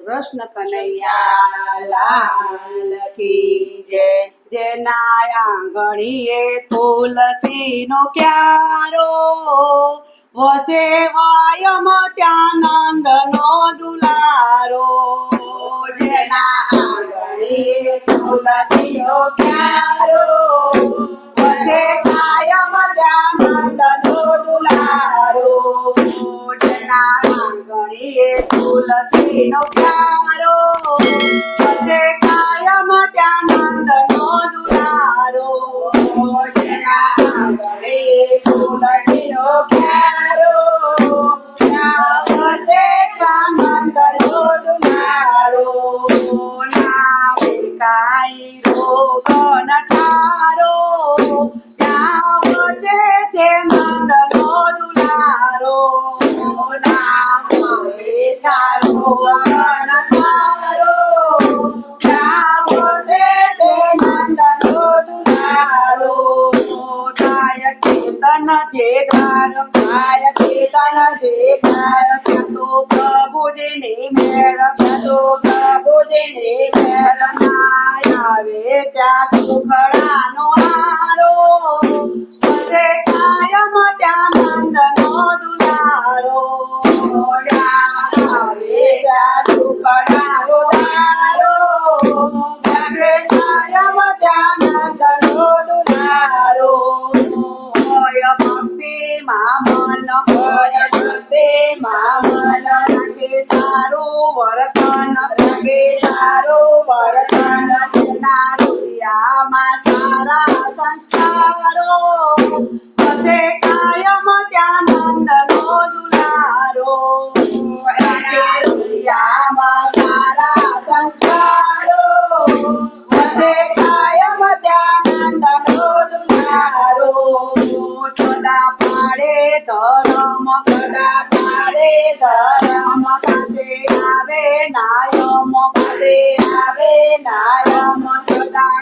કૃષ્ણ કનૈયાલાલ કી જય. જય નાયા ગણીએ તુલસી નો ક્યારો. વસે વાયમ ત્યાં નંદ નો દુલારો. જેના ગણીએ તુલસી નો ક્યારો. આંગણીએ તુલસી નો ક્યારો વસે કીર્તન જે ગાર થાય કીર્તન જે ગાર ત્યાં તો પ્રભુજીની ત્યાં તો પ્રભુજીની ના આવે ત્યાં સુખડાનો હારો વસે કાયમ ત્યાં નંદનો દુલારો આવે ત્યાં સુખડાનો વર્તન રાખે સારું વર્તન તેના રૂપિયામાં સારા સંસ્કારો વસે કાયમ ત્યાં નંદનો દુલારો રૂપિયામાં સારા સંસ્કારો વસે કાયમ ત્યાં નંદનો દુલારો પાડે ધરમ સદા પાડે ધરમ પાસે આવે નાયમ પાસે આવે નાયમ સદા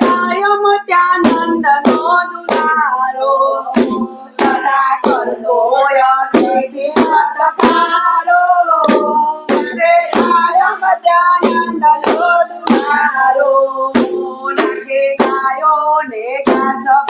કાયમ ત્યાં નંદનો દુલારો સદા કરતો યથિતિ સતકારો વસે કાયમ ત્યાં નંદનો દુલારો ઘાસ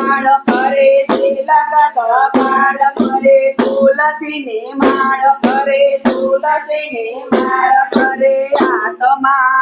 કરે તિલક કપાળ કરે તુલસી ને માળ કરે તુલસી ને માળ કરે આત્મા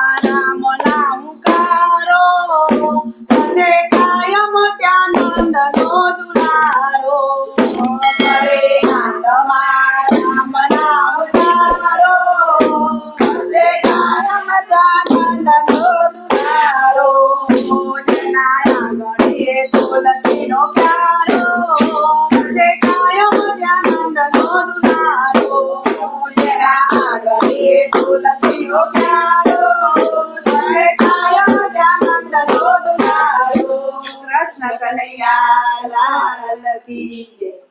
નંદનો દુલારો કૃષ્ણ કનૈયા લાલ કી જય